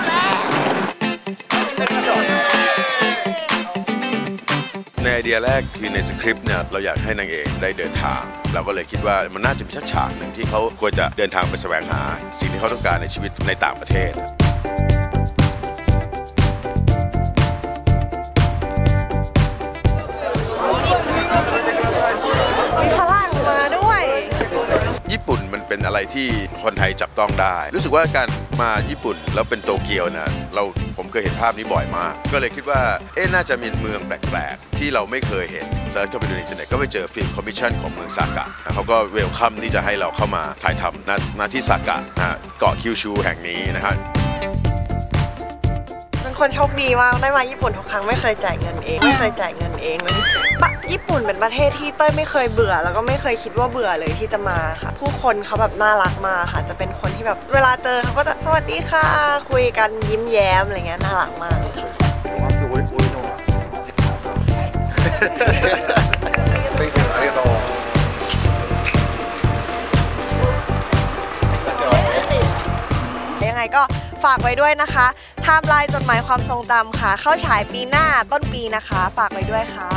ดแล้วในไอเดียแรกคือในสคริปต์เนี่ยเราอยากให้นางเอกได้เดินทาง เราก็เลยคิดว่ามันน่าจะมีฉากหนึ่งที่เขาควรจะเดินทางไปแสวงหา สิ่งที่เขาต้องการในชีวิตในต่างประเทศ อะไรที่คนไทยจับต้องได้ รู้สึกว่าการมาญี่ปุ่นแล้วเป็นโตเกียวนะเราผมเคยเห็นภาพนี้บ่อยมาก ก็เลยคิดว่าเอ๊ะน่าจะมีเมืองแปลกๆ ที่เราไม่เคยเห็นเซิร์ชเข้าไปดูในอินเทอร์เน็ตก็ไปเจอฟิล์มคอมมิชชั่นของเมืองซากะนะเขาก็เวลคัมที่จะให้เราเข้ามาถ่ายทำณณที่ซากะนะเกาะคิวชูแห่งนี้นะครับ คนโชคดีมากได้มาญี่ปุ่นทุกครั้งไม่เคยจ่ายเงินเองไม่เคยจ่ายเงินเองเลยญี่ปุ่นเป็นประเทศที่เต้ยไม่เคยเบื่อ แล้วก็ไม่เคยคิดว่าเบื่อเลยที่จะมาค่ะ ผู้คนเขาแบบน่ารักมาค่ะ จะเป็นคนที่แบบเวลาเจอเขาก็จะสวัสดีค่ะ คุยกันยิ้มแย้มอะไรเงี้ยน่ารักมากยังไงก็ ฝากไว้ด้วยนะคะไทม์ไลน์จดหมายความทรงจำค่ะ เข้าฉายปีหน้าต้นปีนะคะ ฝากไว้ด้วยค่ะ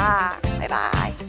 บ๊ายบาย